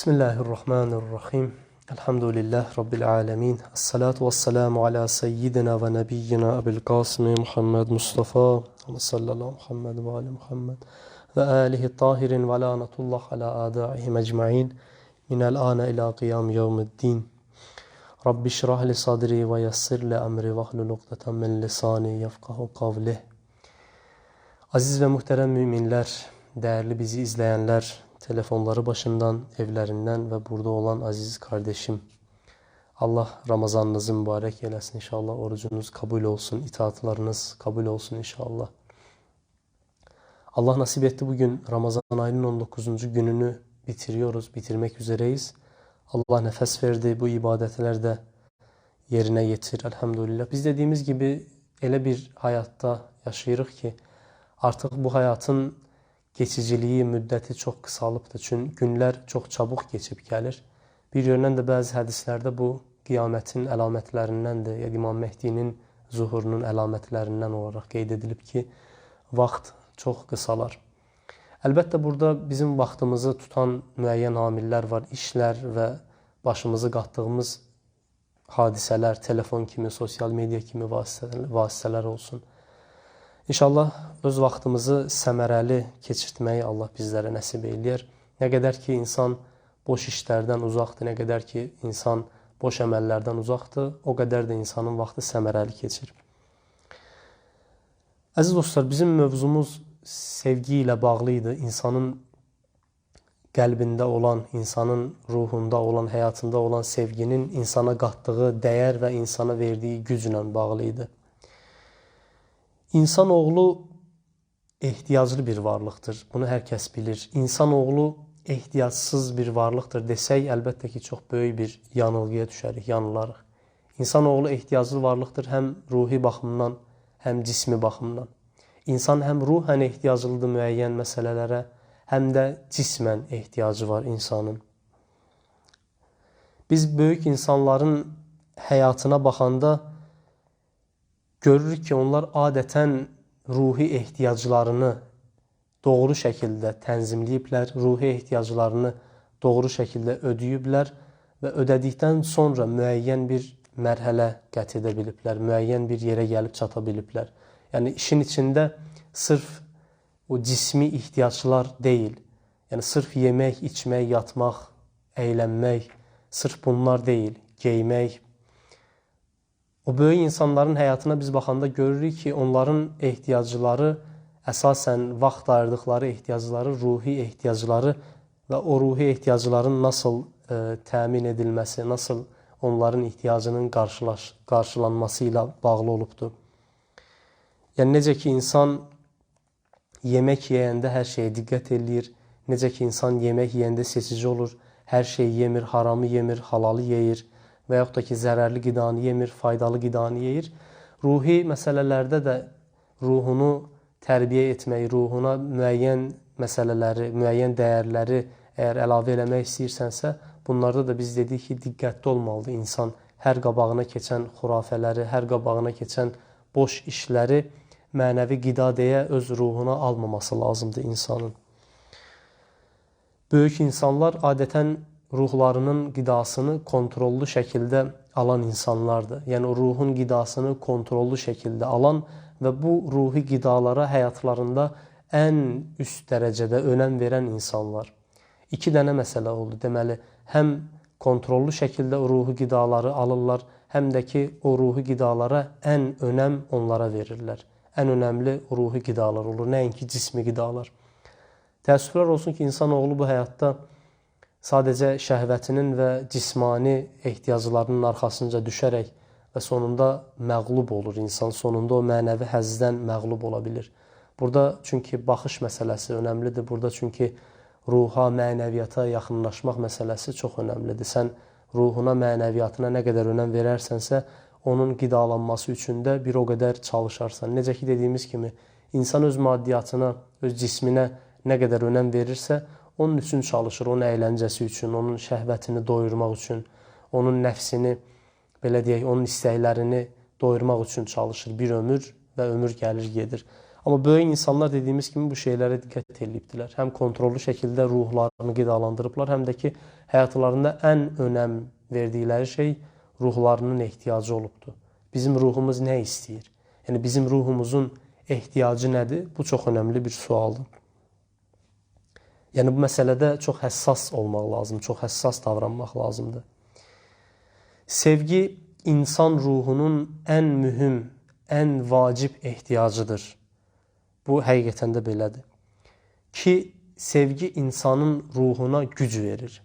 بسم الله الرحمن الرحيم الحمد لله رب العالمين الصلاة والسلام على سيدنا ونبينا أبي القاسم محمد مصطفى صلى الله محمد وعلى محمد وآله الطاهرين ولعنة الله على آدائه أجمعين من الآن إلى قيام يوم الدين رب اشرح لي صدري ويسر لي أمري واحلل عقدة من لساني يفقه قوله عزيز ومحترم مؤمنين değerli bizi izleyenler, telefonları başından, evlerinden ve burada olan aziz kardeşim. Allah Ramazanınızı mübarek eylesin inşallah. Orucunuz kabul olsun, itaatlarınız kabul olsun inşallah. Allah nasip etti bugün Ramazan ayının 19. gününü bitiriyoruz, bitirmek üzereyiz. Allah nefes verdi bu ibadetlerde yerine getir elhamdülillah. Biz dediğimiz gibi ele bir hayatta yaşayırıq ki artık bu hayatın geçiciliği, müddəti çox qısalıbdır. Çünki günlər çox çabuk keçib gəlir. Bir yöndən də bəzi hədislərdə bu qiyamətin əlamətlərindəndir. Ya İmam Mehdinin zuhurunun əlamətlərindən olaraq qeyd edilib ki, vaxt çox qısalar. Əlbəttə burada bizim vaxtımızı tutan müəyyən amillər var, işlər və başımızı qatdığımız hadisələr, telefon kimi, sosial media kimi vasitələr, vasitələr olsun. İnşallah öz vaxtımızı səmərəli keçirtməyi Allah bizlərə nəsib eyləyər. Nə qədər ki, insan boş işlərdən uzaqdır, nə qədər ki, insan boş əməllərdən uzaqdır, o qədər də insanın vaxtı səmərəli keçir. Əziz dostlar, bizim mövzumuz sevgi ilə bağlı idi. İnsanın qəlbində olan, insanın ruhunda olan, həyatında olan sevginin insana qatdığı dəyər və insana verdiyi güclə bağlı idi. İnsanoğlu ehtiyaclı bir varlıqdır. Bunu hər kəs bilir. İnsanoğlu ehtiyacsız bir varlıqdır desək, əlbəttə ki, çox böyük bir yanılğıya düşərik, yanılarıq. İnsanoğlu ehtiyaclı varlıqdır həm ruhi baxımdan, həm cismi baxımdan. İnsan həm ruhən ehtiyaclıdır müəyyən məsələlərə, həm də cismən ehtiyacı var insanın. Biz böyük insanların həyatına baxanda görürük ki, onlar adətən ruhi ehtiyaclarını doğru şəkildə tənzimləyiblər, ruhi ehtiyaclarını doğru şəkildə ödəyiblər və ödədikdən sonra müəyyən bir mərhələ qət edə biliblər, müəyyən bir yerə gəlib çata biliblər. Yəni işin içində sırf o cismi ehtiyaclar deyil. Yəni sırf yemək, içmək, yatmaq, əylənmək, sırf bunlar deyil. Geymək, O böyük insanların həyatına biz baxanda görürük ki, onların ehtiyacları əsasən vaxt ayırdıqları ehtiyacları, ruhi ehtiyacları və o ruhi ehtiyacların nasıl e, təmin edilməsi, nasıl onların ehtiyacının qarşılaş, qarşılanması ilə bağlı olubdur. Yəni necə ki insan yemək yeyəndə hər şeyə diqqət eləyir, necə ki insan yemək yeyəndə seçici olur, hər şeyi yemir, haramı yemir, halalı yeyir və yaxud da ki, zərərli qidanı yemir, faydalı qidanı yeyir. Ruhi məsələlərdə də ruhunu tərbiyə etmək, ruhuna müəyyən məsələləri, müəyyən dəyərləri əgər əlavə eləmək istəyirsənsə, bunlarda da biz dedik ki, diqqətli olmalıdır insan. Hər qabağına keçən xurafələri, hər qabağına keçən boş işləri mənəvi qida deyə öz ruhuna almaması lazımdır insanın. Böyük insanlar adətən ruhlarının qidasını kontrollu şəkildə alan insanlardır. Yəni ruhun qidasını kontrollu şəkildə alan və bu ruhi qidalara həyatlarında ən üst dərəcədə önəm verən insanlar. İki dənə məsələ oldu. Deməli, həm kontrollu şəkildə ruhi qidaları alırlar, həm də ki, o ruhi qidalara ən önəm onlara verirlər. Ən önəmli ruhi qidalar olur, nəinki cismi qidalar. Təəssüflər olsun ki, insanoğlu bu həyatda sadəcə şəhvətinin və cismani ehtiyaclarının arxasınca düşərək və sonunda məğlub olur insan. Sonunda o mənəvi həzzdən məğlub ola bilir. Burada çünki baxış məsələsi önəmlidir. Burada çünki ruha, mənəviyyata yaxınlaşmaq məsələsi çox önəmlidir. Sən ruhuna, mənəviyyatına nə qədər önəm verərsənsə, onun qidalanması üçün də bir o qədər çalışarsan. Necə ki dediyimiz kimi, insan öz maddiyyatına, öz cisminə nə qədər önəm verirsə, onun üçün çalışır, onun əyləncəsi üçün, onun şəhvətini doyurmaq üçün, onun nəfsini, belə deyək, onun istəklərini doyurmaq üçün çalışır bir ömür və ömür gəlir, gedir. Amma böyük insanlar dediyimiz kimi bu şeylərə diqqət edibdilər. Həm kontrollü şəkildə ruhlarını qidalandırıblar, həm də ki, həyatlarında ən önəm verdikləri şey ruhlarının ehtiyacı olubdur. Bizim ruhumuz nə istəyir? Yəni bizim ruhumuzun ehtiyacı nədir? Bu çox önəmli bir sualdır. Yəni bu məsələdə çox həssas olmaq lazım, çox həssas davranmaq lazımdır. Sevgi insan ruhunun ən mühüm, ən vacib ehtiyacıdır. Bu həqiqətən də belədir. Ki sevgi insanın ruhuna güc verir.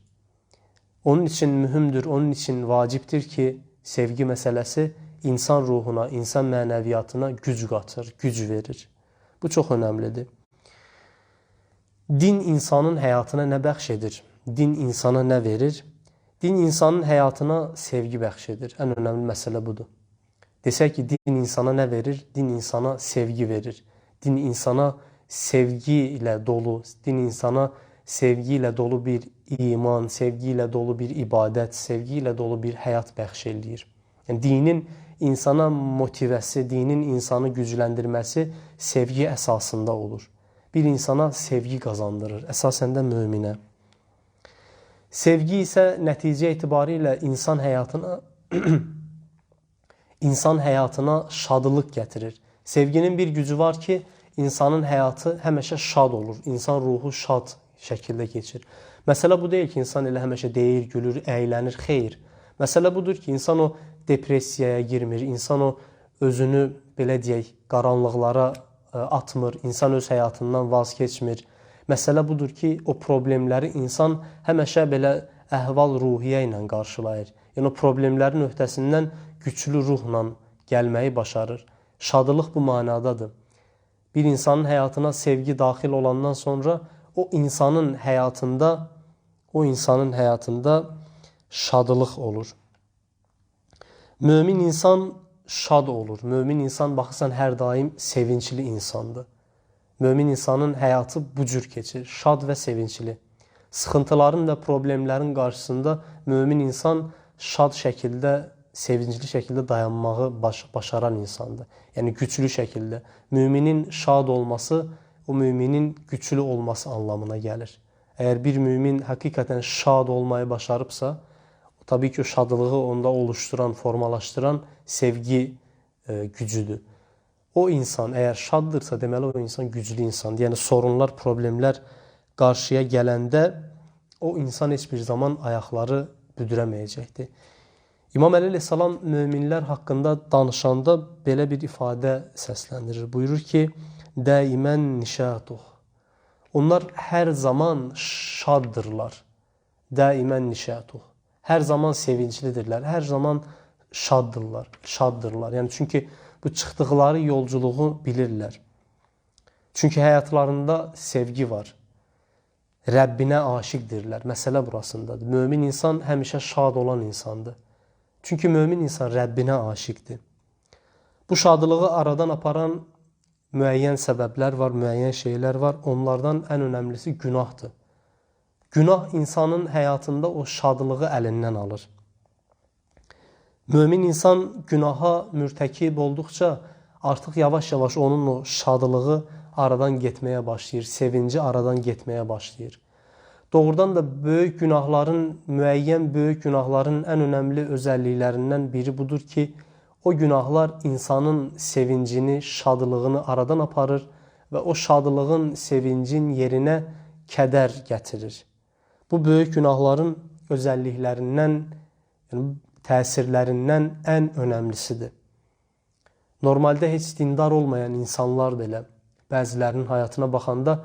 Onun üçün mühümdür, onun üçün vacibdir ki, sevgi məsələsi insan ruhuna, insan mənəviyyatına güc qatır, güc verir. Bu çox önəmlidir. Din insanın həyatına nə bəxş edir? Din insana nə verir? Din insanın həyatına sevgi bəxş edir. Ən önəmli məsələ budur. Desək ki, din insana nə verir? Din insana sevgi verir. Din insana sevgi ilə dolu, din insana sevgi ilə dolu bir iman, sevgi ilə dolu bir ibadət, sevgi ilə dolu bir həyat bəxş eləyir. Yəni dinin insana motivəsi, dinin insanı gücləndirməsi sevgi əsasında olur. Bir insana sevgi qazandırır, əsasən də möminə. Sevgi isə nəticə etibarilə insan həyatına insan həyatına şadlıq gətirir. Sevginin bir gücü var ki, insanın həyatı həmişə şad olur. İnsan ruhu şad şəkildə keçir. Məsələ bu deyil ki, insan elə həmişə deyir, gülür, əylənir. Xeyr. Məsələ budur ki, insan o depressiyaya girmir, insan o özünü belə deyək, qaranlıqlara atmır, insan öz həyatından vaz keçmir. Məsələ budur ki, o problemləri insan həmişə belə əhval-ruhiyyə ilə qarşılayır. Yəni o problemlərin öhdəsindən güclü ruhla gəlməyi başarır. Şadlıq bu mənadadır. Bir insanın həyatına sevgi daxil olandan sonra o insanın həyatında o insanın həyatında şadlıq olur. Mömin insan şad olur. Mömin insan baxırsan hər daim sevincli insandır. Mömin insanın həyatı bu cür keçir, şad və sevincli. Sıxıntıların və problemlərin qarşısında mömin insan şad şəkildə, sevincli şəkildə dayanmağı baş başaran insandır. Yəni güclü şəkildə. Müminin şad olması o müminin güclü olması anlamına gəlir. Əgər bir mümin həqiqətən şad olmayı başarıbsa, tabii ki, şadlığı onda oluşduran, formalaşdıran sevgi e, gücüdür. O insan əgər şaddırsa, deməli o insan güclü insandır. Yəni sorunlar, problemlər qarşıya gələndə o insan heç bir zaman ayaqları büdürəməyəcəkdir. İmam Əli əleyhissalam möminlər haqqında danışanda belə bir ifadə səsləndirir. Buyurur ki, daimən nişatuh. Onlar hər zaman şaddırlar. Daimən nişatuh. Hər zaman sevinclidirlər. Hər zaman şaddırlar, şaddırlar. Yəni çünki bu çıxdıqları yolculuğu bilirlər. Çünki həyatlarında sevgi var. Rəbbinə aşiqdirlər. Məsələ burasındadır. Mömin insan həmişə şad olan insandır. Çünki mömin insan Rəbbinə aşiqdir. Bu şadlığı aradan aparan müəyyən səbəblər var, müəyyən şeylər var. Onlardan ən önəmlisi günahdır. Günah insanın həyatında o şadlığı əlindən alır. Mömin insan günaha mürtəkib olduqca artıq yavaş-yavaş onun o şadlığı aradan getməyə başlayır, sevinci aradan getməyə başlayır. Doğrudan da böyük günahların, müəyyən böyük günahların ən önəmli özəlliklərindən biri budur ki, O günahlar insanın sevincini, şadlığını aradan aparır və o şadlığın, sevincin yerinə kədər gətirir. Bu böyük günahların özəlliklərindən, yəni təsirlərindən ən önəmlisidir. Normaldə heç dindar olmayan insanlar belə bəzilərinin həyatına baxanda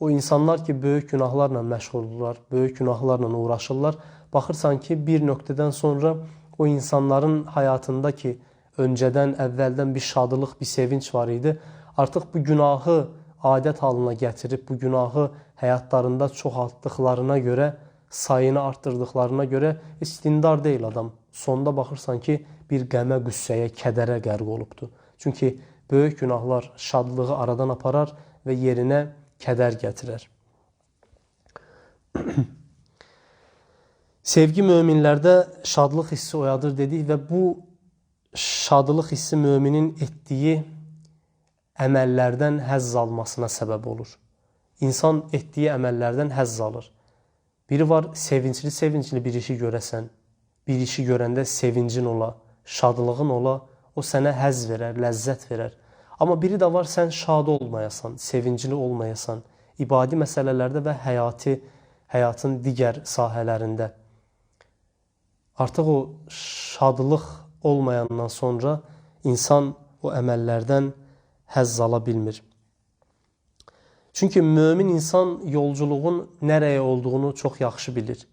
o insanlar ki, böyük günahlarla məşğuldurlar, böyük günahlarla uğraşırlar, baxırsan ki, bir nöqtədən sonra o insanların həyatındakı öncədən, əvvəldən bir şadlıq, bir sevinç var idi. Artıq bu günahı adət halına gətirib, bu günahı həyatlarında çoxaltdıqlarına görə, sayını artdırdıqlarına görə istindar deyil adam. Sonda baxırsan ki, bir qəmə, qüssəyə, kədərə qərq olubdur. Çünki böyük günahlar şadlığı aradan aparar və yerinə kədər gətirər. Sevgi möminlərdə şadlıq hissi oyadır dedik və bu şadlıq hissi möminin etdiyi əməllərdən həzz almasına səbəb olur. İnsan etdiyi əməllərdən həzz alır. Biri var sevincli-sevincli bir işi görəsən, bir işi görəndə sevincin ola, şadlığın ola, o sənə həzz verər, ləzzət verər. Amma biri də var sən şad olmayasan, sevincli olmayasan, ibadi məsələlərdə və həyati həyatın digər sahələrində. Artıq o şadlıq olmayandan sonra insan o əməllərdən həzz ala bilmir. Çünki mömin insan yolculuğun nərəyə olduğunu çox yaxşı bilir.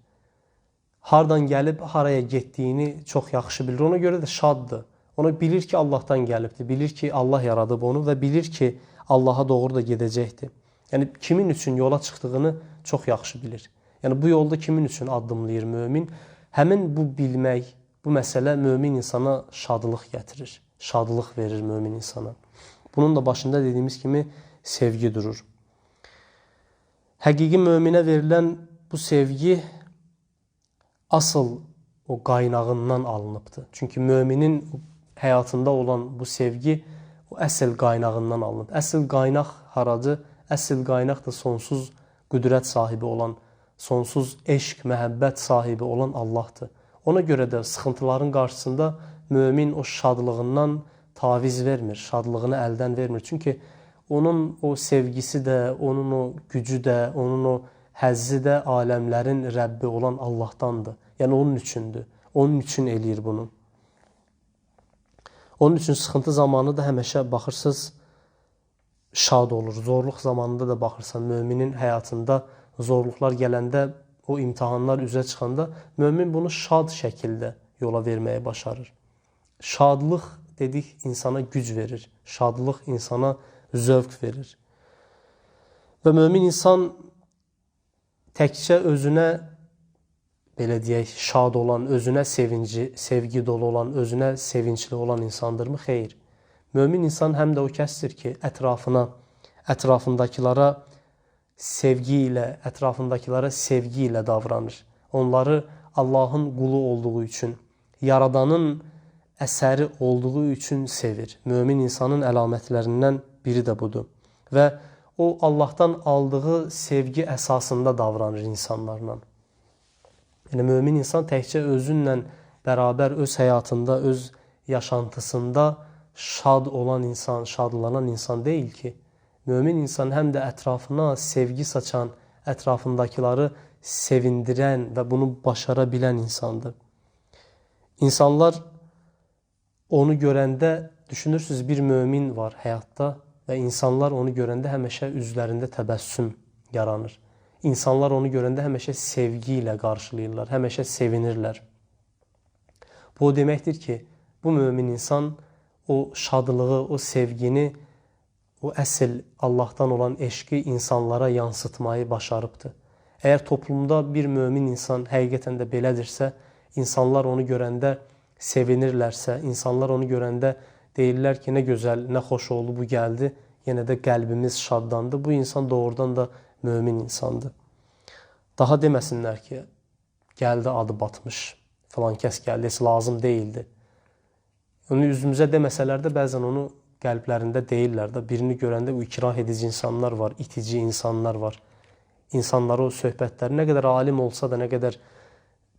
Hardan gəlib haraya getdiyini çox yaxşı bilir. Ona görə də şaddır. Ona bilir ki, Allahdan gəlibdir. Bilir ki, Allah yaradıb onu və bilir ki, Allaha doğru da gedəcəkdir. Yəni kimin üçün yola çıxdığını çox yaxşı bilir. Yəni bu yolda kimin üçün addımlayır mömin? Həmin bu bilmək, bu məsələ mömin insana şadlıq gətirir. Şadlıq verir mömin insana. Bunun da başında dediyimiz kimi sevgi durur. Həqiqi möminə verilən bu sevgi asıl o qaynağından alınıbdır. Çünki möminin həyatında olan bu sevgi o əsl qaynağından alınıb. Əsl qaynaq haradır? Əsl qaynaq da sonsuz qüdrət sahibi olan, sonsuz eşq, məhəbbət sahibi olan Allahdır. Ona görə də sıxıntıların qarşısında mömin o şadlığından taviz vermir, şadlığını əldən vermir. Çünki onun o sevgisi də, onun o gücü də, onun o həzzi də aləmlərin Rəbbi olan Allahdandır. Yəni onun üçündür. Onun üçün eləyir bunu. Onun üçün sıxıntı zamanı da həmişə baxırsınız şad olur. Zorluq zamanında da baxırsan möminin həyatında zorluqlar gələndə, o imtahanlar üzə çıxanda mömin bunu şad şəkildə yola verməyə başarır. Şadlıq dedik insana güc verir. Şadlıq insana zövq verir. Və mömin insan təkcə özünə belə deyək, şad olan, özünə sevinci, sevgi dolu olan, özünə sevincli olan insandırmı? Xeyr. Mömin insan həm də o kəsdir ki, ətrafına, ətrafındakılara sevgi ilə, ətrafındakılara sevgi ilə davranır. Onları Allahın qulu olduğu üçün, Yaradanın əsəri olduğu üçün sevir. Mömin insanın əlamətlərindən biri də budur. Və o Allahdan aldığı sevgi əsasında davranır insanlarla. Yəni mömin insan təkcə özünlə bərabər öz həyatında, öz yaşantısında şad olan insan, şadlanan insan deyil ki. Mömin insan həm də ətrafına sevgi saçan, ətrafındakıları sevindirən və bunu başara bilən insandır. İnsanlar onu görəndə düşünürsüz bir mömin var həyatda və insanlar onu görəndə həmişə üzlərində təbəssüm yaranır. İnsanlar onu görəndə həmişə sevgi ilə qarşılayırlar, həmişə sevinirlər. Bu o deməkdir ki, bu mömin insan o şadlığı, o sevgini, o əsl Allahdan olan eşqi insanlara yansıtmayı başarıbdır. Əgər toplumda bir mömin insan həqiqətən də belədirsə, insanlar onu görəndə sevinirlərsə, insanlar onu görəndə deyirlər ki, nə gözəl, nə xoş oldu bu gəldi, yenə də qəlbimiz şadlandı. Bu insan doğrudan da mömin insandır. Daha deməsinlər ki, gəldi adı batmış, falan kəs gəldi, heç lazım deyildi. Onu üzümüzə deməsələr də bəzən onu qəlblərində deyirlər də. Birini görəndə bu ikrah edici insanlar var, itici insanlar var. İnsanları o söhbətləri nə qədər alim olsa da, nə qədər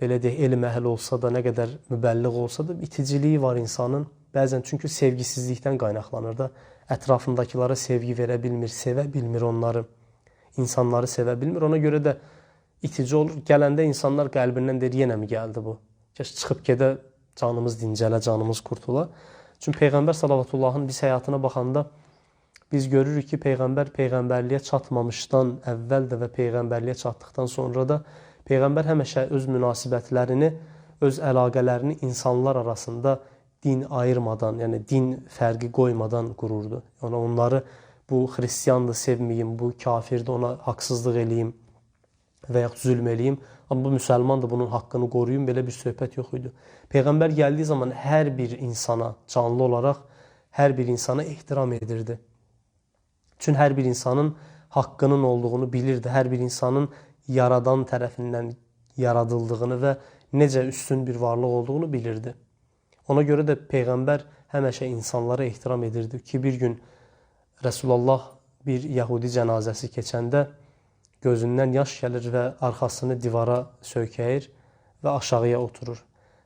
belə deyək, elm əhli olsa da, nə qədər mübəlliğ olsa da, iticiliyi var insanın. Bəzən çünki sevgisizlikdən qaynaqlanır da. Ətrafındakılara sevgi verə bilmir, sevə bilmir onları. İnsanları sevə bilmir. Ona görə də itici olur. Gələndə insanlar qəlbindən deyir, yenə mi gəldi bu? Kəş çıxıb gedə canımız dincələ, canımız qurtula. Çünki Peyğəmbər sallallahu biz həyatına baxanda biz görürük ki, Peyğəmbər peyğəmbərliyə çatmamışdan əvvəl də və peyğəmbərliyə çatdıqdan sonra da Peyğəmbər həmişə öz münasibətlərini, öz əlaqələrini insanlar arasında din ayırmadan, yəni din fərqi qoymadan qururdu. Yəni onları bu xristiandır sevməyim, bu kafirdir ona haqsızlıq eləyim və ya zülm eləyim. Amma bu müsəlmandır bunun haqqını qoruyum. Belə bir söhbət yox idi. Peyğəmbər gəldiyi zaman hər bir insana canlı olaraq hər bir insana ehtiram edirdi. Çünki hər bir insanın haqqının olduğunu bilirdi. Hər bir insanın yaradan tərəfindən yaradıldığını və necə üstün bir varlıq olduğunu bilirdi. Ona görə də peyğəmbər həmişə insanlara ehtiram edirdi ki, bir gün Resulullah bir Yahudi cənazəsi keçəndə gözündən yaş gəlir və arxasını divara söykəyir və aşağıya oturur.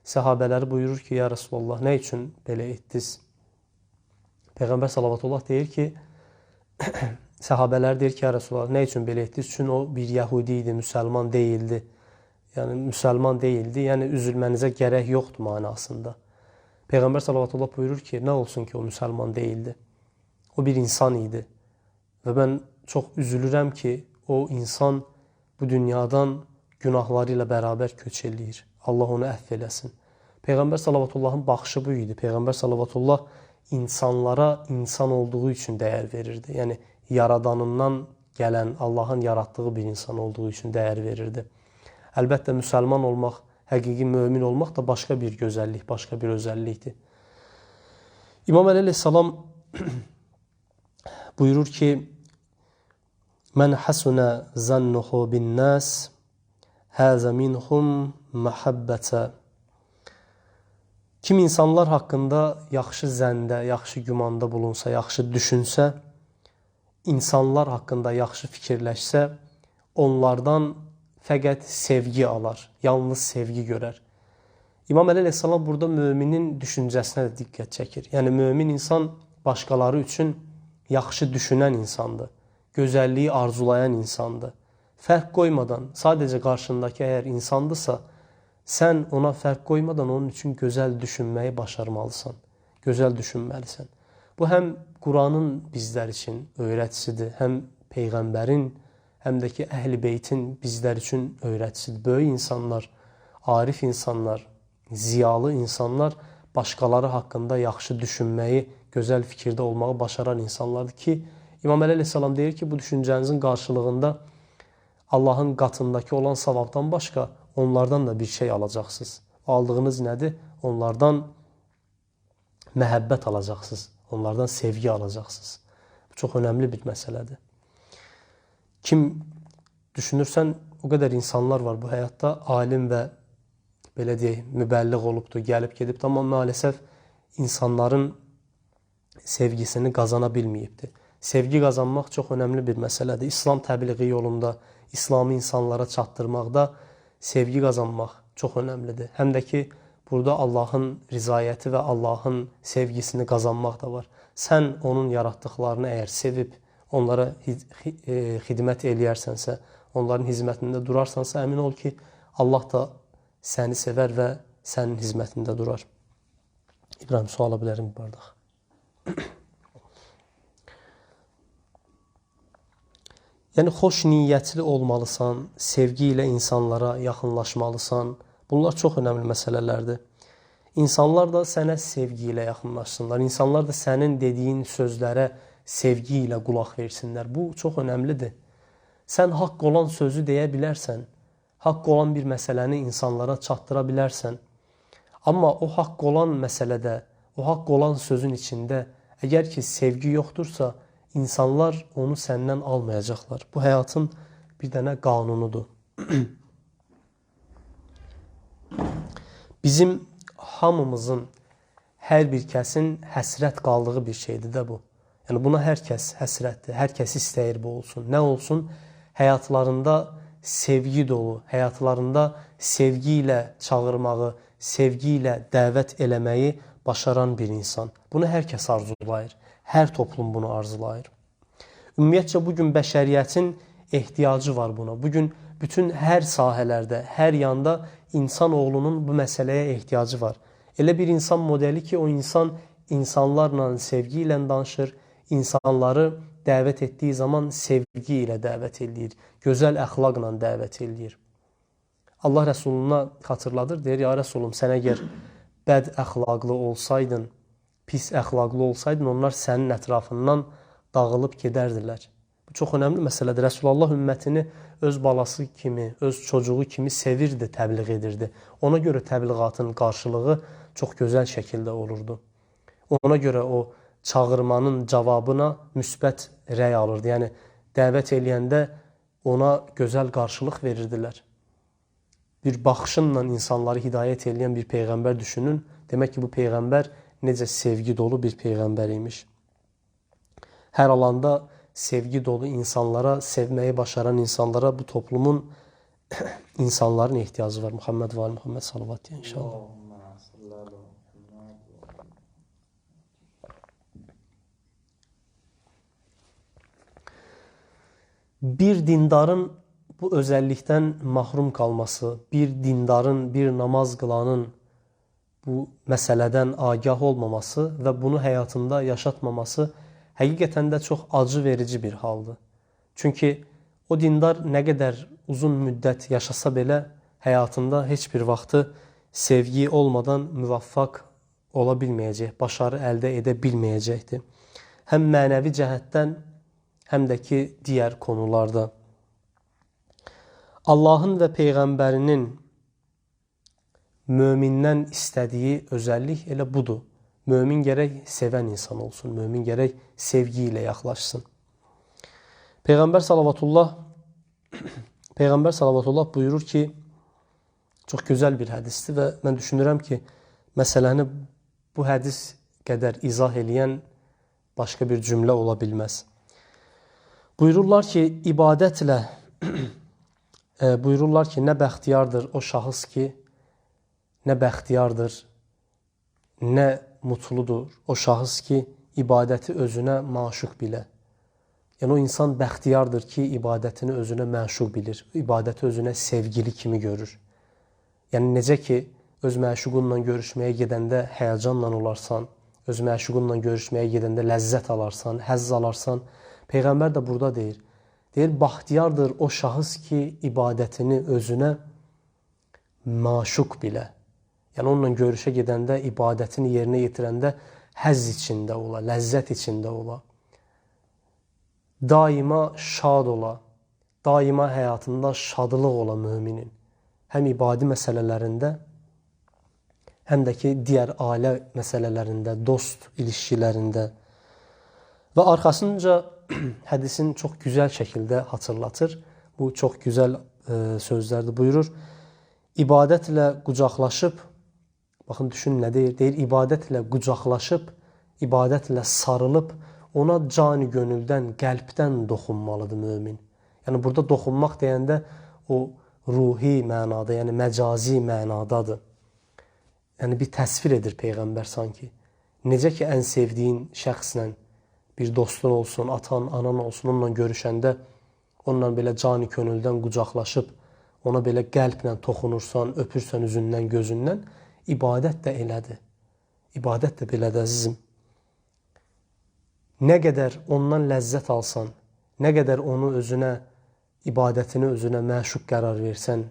Səhabələri buyurur ki, ya Resulullah, nə üçün belə etdiniz? Peyğəmbər sallallahu deyir ki, səhabələr deyir ki, ya Resulullah, nə üçün belə etdiniz? Çünki o bir Yahudi idi, müsəlman deyildi. Yəni müsəlman deyildi. Yəni üzülmənizə gərək yoxdur mənasında. Peyğəmbər sallallahu buyurur ki, nə olsun ki, o müsəlman deyildi. O bir insan idi. Və mən çox üzülürəm ki, o insan bu dünyadan günahları ilə bərabər köç eləyir. Allah onu əfv eləsin. Peyğəmbər sallallahu baxışı bu idi. Peyğəmbər sallallahu insanlara insan olduğu üçün dəyər verirdi. Yəni yaradanından gələn, Allahın yaratdığı bir insan olduğu üçün dəyər verirdi. Əlbəttə müsəlman olmaq, həqiqi mömin olmaq da başqa bir gözəllik, başqa bir özəllikdir. İmam əleyhissalam buyurur ki: "Mən hasunə zannuhu bin-nas Həzə minhum məhəbbətə. Kim insanlar haqqında yaxşı zəndə, yaxşı gümanda bulunsa, yaxşı düşünsə, insanlar haqqında yaxşı fikirləşsə, onlardan fəqət sevgi alar, yalnız sevgi görər. İmam Əli əleyhissalam burada möminin düşüncəsinə də diqqət çəkir. Yəni mömin insan başqaları üçün yaxşı düşünən insandır, gözəlliyi arzulayan insandır fərq qoymadan, sadəcə qarşındakı əgər insandırsa, sən ona fərq qoymadan onun üçün gözəl düşünməyi başarmalısan. Gözəl düşünməlisən. Bu həm Quranın bizlər üçün öyrətisidir, həm peyğəmbərin, həm də ki əhl-i beytin bizlər üçün öyrətisidir. Böyük insanlar, arif insanlar, ziyalı insanlar başqaları haqqında yaxşı düşünməyi, gözəl fikirdə olmağı başaran insanlardır ki, İmam Əli əleyhissalam deyir ki, bu düşüncənizin qarşılığında Allahın qatındakı olan savabdan başqa onlardan da bir şey alacaqsınız. Aldığınız nədir? Onlardan məhəbbət alacaqsınız. Onlardan sevgi alacaqsınız. Bu çox önəmli bir məsələdir. Kim düşünürsən, o qədər insanlar var bu həyatda, alim və belə deyək, mübəlliğ olubdur, gəlib gedib, amma maalesef insanların sevgisini qazana bilməyibdir. Sevgi qazanmaq çox önəmli bir məsələdir. İslam təbliği yolunda İslamı insanlara çatdırmaqda sevgi qazanmaq çox önəmlidir. Həm də ki, burada Allahın rizayəti və Allahın sevgisini qazanmaq da var. Sən onun yaratdıqlarını əgər sevib onlara e, xidmət eləyərsənsə, onların hizmətində durarsansa, əmin ol ki, Allah da səni sevər və sənin hizmətində durar. İbrahim, suala bilərəm bir bardaq. Yəni xoş niyyətli olmalısan, sevgi ilə insanlara yaxınlaşmalısan. Bunlar çox önəmli məsələlərdir. İnsanlar da sənə sevgi ilə yaxınlaşsınlar. İnsanlar da sənin dediyin sözlərə sevgi ilə qulaq versinlər. Bu çox önəmlidir. Sən haqq olan sözü deyə bilərsən. Haqq olan bir məsələni insanlara çatdıra bilərsən. Amma o haqq olan məsələdə, o haqq olan sözün içində əgər ki sevgi yoxdursa, insanlar onu səndən almayacaqlar. Bu həyatın bir dənə qanunudur. Bizim hamımızın hər bir kəsin həsrət qaldığı bir şeydir də bu. Yəni buna hər kəs həsrətdir, hər kəs istəyir bu olsun. Nə olsun? Həyatlarında sevgi dolu, həyatlarında sevgi ilə çağırmağı, sevgi ilə dəvət eləməyi başaran bir insan. Bunu hər kəs arzulayır. Hər toplum bunu arzulayır. Ümumiyyətcə bu gün bəşəriyyətin ehtiyacı var buna. Bu gün bütün hər sahələrdə, hər yanda insan oğlunun bu məsələyə ehtiyacı var. Elə bir insan modeli ki, o insan insanlarla sevgi ilə danışır, insanları dəvət etdiyi zaman sevgi ilə dəvət eləyir, gözəl əxlaqla dəvət eləyir. Allah Rəsuluna xatırladır, deyir, ya Rəsulum, sən əgər bəd əxlaqlı olsaydın, pis əxlaqlı olsaydın, onlar sənin ətrafından dağılıb gedərdilər. Çox önəmli məsələdir. Rəsulullah ümmətini öz balası kimi, öz çocuğu kimi sevirdi, təbliğ edirdi. Ona görə təbliğatın qarşılığı çox gözəl şəkildə olurdu. Ona görə o çağırmanın cavabına müsbət rəy alırdı. Yəni dəvət eləyəndə ona gözəl qarşılıq verirdilər. Bir baxışınla insanları hidayət edən bir peyğəmbər düşünün. Demək ki, bu peyğəmbər necə sevgi dolu bir peyğəmbər imiş. Hər alanda sevgi dolu insanlara, sevməyi başaran insanlara bu toplumun insanların ehtiyacı var. Muhammed ve Muhammed salavat ya inşallah. Bir dindarın bu özellikten mahrum kalması, bir dindarın, bir namaz kılanın bu meseleden agah olmaması ve bunu hayatında yaşatmaması həqiqətən də çox acı verici bir haldır. Çünki o dindar nə qədər uzun müddət yaşasa belə həyatında heç bir vaxtı sevgi olmadan müvaffaq ola bilməyəcək, başarı əldə edə bilməyəcəkdir. Həm mənəvi cəhətdən, həm də ki digər konularda. Allahın və peyğəmbərinin mömindən istədiyi özəllik elə budur. Mömin gərək sevən insan olsun. Mömin gərək sevgi ilə yaxlaşsın. Peyğəmbər salavatullah Peyğəmbər salavatullah buyurur ki, çox gözəl bir hədisdir və mən düşünürəm ki, məsələni bu hədis qədər izah eləyən başqa bir cümlə ola bilməz. Buyururlar ki, ibadətlə e, buyururlar ki, nə bəxtiyardır o şahıs ki, nə bəxtiyardır, nə mutludur o şahıs ki, ibadəti özünə maşuq bilə. Yəni o insan bəxtiyardır ki, ibadətini özünə məşuq bilir, ibadəti özünə sevgili kimi görür. Yəni necə ki, öz məşuqunla görüşməyə gedəndə həyəcanla olarsan, öz məşuqunla görüşməyə gedəndə ləzzət alarsan, həzz alarsan, Peyğəmbər də burada deyir. Deyir, baxtiyardır o şahıs ki, ibadətini özünə maşuq bilə. Yəni onunla görüşə gedəndə, ibadətini yerinə yetirəndə həzz içində ola, ləzzət içində ola. Daima şad ola, daima həyatında şadlıq ola müminin. Həm ibadi məsələlərində, həm də ki, digər ailə məsələlərində, dost ilişkilərində. Və arxasınca hədisin çox gözəl şəkildə hatırlatır. Bu çox gözəl e, sözlərdir. Buyurur, ibadətlə qucaqlaşıb Baxın düşün nə deyir? Deyir ibadətlə qucaqlaşıb, ibadətlə sarılıb ona cani gönüldən, qəlbdən toxunmalıdır mömin. Yəni burada toxunmaq deyəndə o ruhi mənada, yəni məcazi mənadadır. Yəni bir təsvir edir peyğəmbər sanki. Necə ki ən sevdiyin şəxslə bir dostun olsun, atan, anan olsun, onunla görüşəndə onunla belə cani könüldən qucaqlaşıb, ona belə qəlblə toxunursan, öpürsən üzündən, gözündən, ibadət də elədir. İbadət də belədir əzizim. Nə qədər ondan ləzzət alsan, nə qədər onu özünə, ibadətini özünə məşuq qərar versən,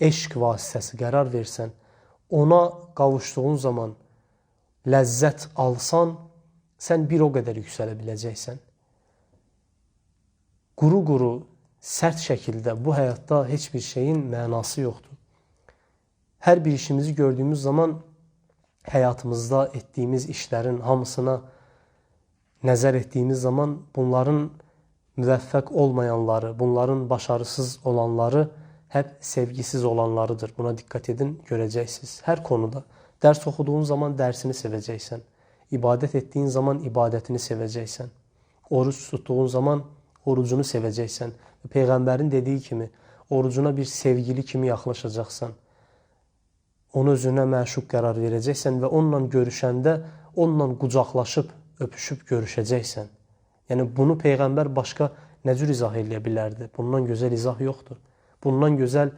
eşq vasitəsi qərar versən, ona qavuşduğun zaman ləzzət alsan, sən bir o qədər yüksələ biləcəksən. Quru-quru, sərt şəkildə bu həyatda heç bir şeyin mənası yoxdur hər bir işimizi gördüyümüz zaman həyatımızda etdiyimiz işlərin hamısına nəzər etdiyimiz zaman bunların müvəffəq olmayanları, bunların başarısız olanları hep sevgisiz olanlarıdır. Buna diqqət edin, görəcəksiniz. Hər konuda. Dərs oxuduğun zaman dərsini sevəcəksən. İbadət etdiyin zaman ibadətini sevəcəksən. Oruç tutduğun zaman orucunu sevəcəksən. Peyğəmbərin dediyi kimi, orucuna bir sevgili kimi yaxlaşacaqsan onu özünə məşuq qərar verəcəksən və onunla görüşəndə onunla qucaqlaşıb, öpüşüb görüşəcəksən. Yəni bunu peyğəmbər başqa nə cür izah eləyə bilərdi? Bundan gözəl izah yoxdur. Bundan gözəl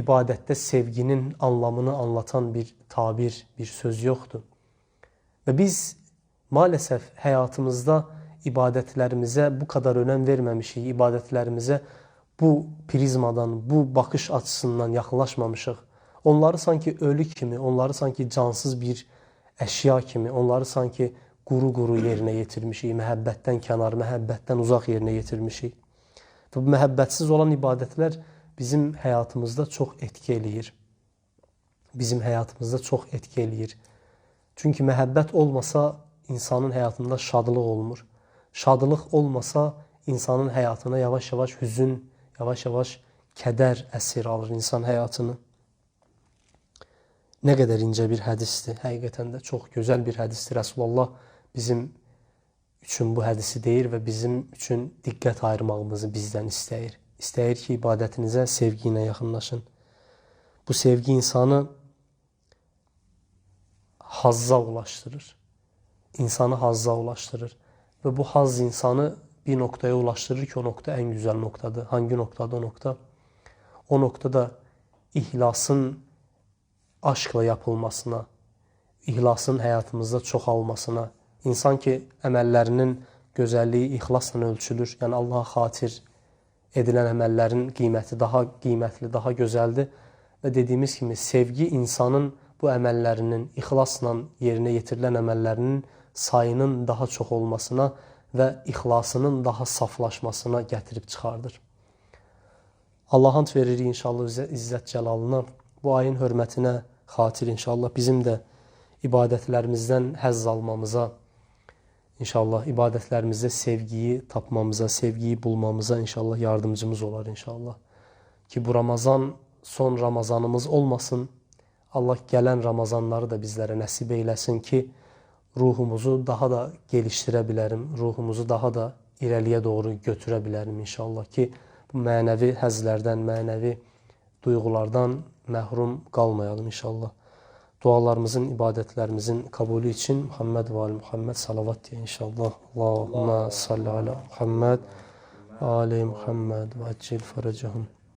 ibadətdə sevginin anlamını anlatan bir tabir, bir söz yoxdur. Və biz maalesef həyatımızda ibadətlərimizə bu qədər önəm verməmişik, ibadətlərimizə bu prizmadan, bu baxış açısından yaxınlaşmamışıq. Onları sanki ölü kimi, onları sanki cansız bir əşya kimi, onları sanki quru-quru yerinə yetirmişik, məhəbbətdən kənar, məhəbbətdən uzaq yerinə yetirmişik. Bu məhəbbətsiz olan ibadətlər bizim həyatımızda çox etki eləyir. Bizim həyatımızda çox etki eləyir. Çünki məhəbbət olmasa insanın həyatında şadlıq olmur. Şadlıq olmasa insanın həyatına yavaş-yavaş hüzün, yavaş-yavaş kədər əsir alır insan həyatını. Nə qədər incə bir hədisdir. Həqiqətən də çox gözəl bir hədisdir. Rəsulullah bizim üçün bu hədisi deyir və bizim üçün diqqət ayırmağımızı bizdən istəyir. İstəyir ki, ibadətinizə sevgi ilə yaxınlaşın. Bu sevgi insanı hazza ulaşdırır. İnsanı hazza ulaşdırır. Və bu haz insanı bir noktaya ulaşdırır ki, o nokta ən gözəl noktadır. Hangi noktada o nokta? O noktada ihlasın aşkla yapılmasına, ihlasın həyatımızda çoxalmasına, insan ki, əməllərinin gözəlliyi ixlasla ölçülür. Yəni Allaha xatir edilən əməllərin qiyməti daha qiymətli, daha gözəldir. Və dediyimiz kimi sevgi insanın bu əməllərinin ixlasla yerinə yetirilən əməllərinin sayının daha çox olmasına və ixlasının daha saflaşmasına gətirib çıxardır. Allah and veririk inşallah İzzət Cəlalına bu ayın hörmətinə xatir inşallah bizim də ibadətlərimizdən həzz almamıza, inşallah ibadətlərimizdə sevgiyi tapmamıza, sevgiyi bulmamıza inşallah yardımcımız olar inşallah. Ki bu Ramazan son Ramazanımız olmasın. Allah gələn Ramazanları da bizlərə nəsib eyləsin ki, ruhumuzu daha da geliştirə bilərim, ruhumuzu daha da irəliyə doğru götürə bilərim inşallah ki, bu mənəvi həzlərdən, mənəvi duyğulardan məhrum qalmayalım inşallah. Dualarımızın, ibadətlərimizin kabulü için Muhammed ve Ali Muhammed salavat diye inşallah. Allahümme salli ala Muhammed Ali Muhammed ve accil faracahum.